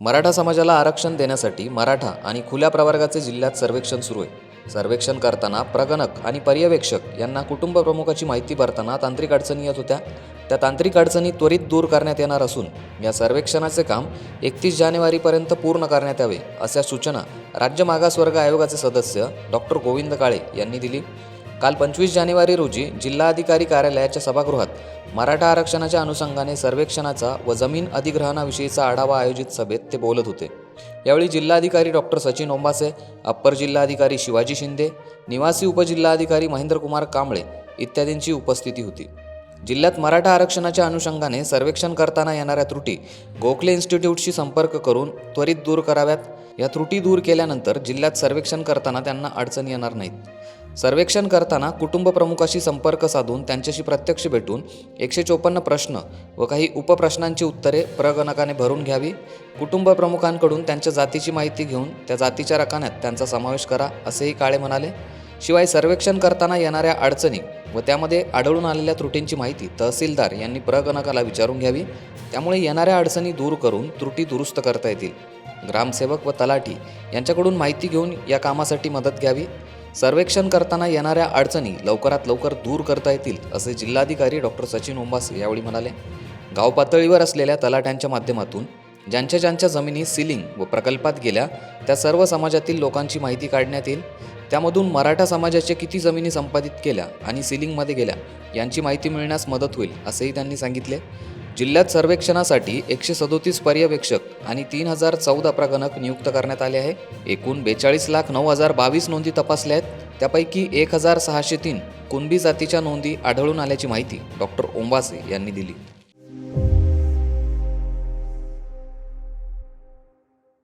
मराठा समाजाला आरक्षण देण्यासाठी मराठा आणि खुल्या प्रवर्गाचे जिल्ह्यात सर्वेक्षण सुरू आहे. सर्वेक्षण करताना प्रगणक आणि पर्यवेक्षक यांना कुटुंब प्रमुखाची माहिती भरताना तांत्रिक अडचणी येत होत्या. त्या तांत्रिक अडचणी त्वरित दूर करण्यात येणार असून या सर्वेक्षणाचे काम एकतीस जानेवारीपर्यंत पूर्ण करण्यात यावे अशा सूचना राज्य मागासवर्ग आयोगाचे सदस्य डॉक्टर गोविंद काळे यांनी दिली. काल पंचवीस जानेवारी रोजी जिल्हाधिकारी कार्यालयाच्या सभागृहात मराठा आरक्षणाच्या अनुषंगाने सर्वेक्षणाचा व जमीन अधिग्रहणाविषयीचा आढावा आयोजित सभेत ते बोलत होते. यावेळी जिल्हाधिकारी डॉक्टर सचिन ओंबासे अप्पर जिल्हाधिकारी शिवाजी शिंदे निवासी उपजिल्हाधिकारी महेंद्रकुमार कांबळे इत्यादींची उपस्थिती होती. जिल्ह्यात मराठा आरक्षणाच्या अनुषंगाने सर्वेक्षण करताना येणाऱ्या त्रुटी गोखले इन्स्टिट्यूटशी संपर्क करून त्वरित दूर कराव्यात. या त्रुटी दूर केल्यानंतर जिल्ह्यात सर्वेक्षण करताना त्यांना अडचण येणार नाहीत. सर्वेक्षण करताना कुटुंब प्रमुखाशी संपर्क साधून त्यांच्याशी प्रत्यक्ष भेटून एकशे चोपन्न प्रश्न व काही उपप्रश्नांची उत्तरे प्रगणकाने भरून घ्यावी. कुटुंब प्रमुखांकडून त्यांच्या जातीची माहिती घेऊन त्या जातीच्या रकान्यात त्यांचा समावेश करा असेही काळे म्हणाले. शिवाय सर्वेक्षण करताना येणाऱ्या अडचणी व त्यामध्ये आढळून आलेल्या त्रुटींची माहिती तहसीलदार यांनी प्रगणकाला विचारून घ्यावी. त्यामुळे येणाऱ्या अडचणी दूर करून त्रुटी दुरुस्त करता येतील. ग्रामसेवक व तलाठी यांच्याकडून माहिती घेऊन या कामासाठी मदत घ्यावी. सर्वेक्षण करताना येणाऱ्या अडचणी लवकरात लवकर दूर करता येतील असे जिल्हाधिकारी डॉक्टर सचिन ओंबासे यावेळी म्हणाले. गाव पातळीवर असलेल्या तलाट्यांच्या माध्यमातून ज्यांच्या ज्यांच्या जमिनी सिलिंग व प्रकल्पात गेल्या त्या सर्व समाजातील लोकांची माहिती काढण्यात येईल. त्यामधून मराठा समाजाच्या किती जमिनी संपादित केल्या आणि सिलिंगमध्ये गेल्या यांची माहिती मिळण्यास मदत होईल असेही त्यांनी सांगितले. जिल्ह्यात सर्वेक्षणासाठी एकशे सदोतीस पर्यवेक्षक आणि तीन हजार चौदा प्रगणक नियुक्त करण्यात आले आहे. एकूण बेचाळीस लाख नऊ हजार बावीस नोंदी तपासल्या आहेत. त्यापैकी एक हजार सहाशे तीन कुणबी जातीच्या नोंदी आढळून आल्याची माहिती डॉक्टर ओंबासे यांनी दिली.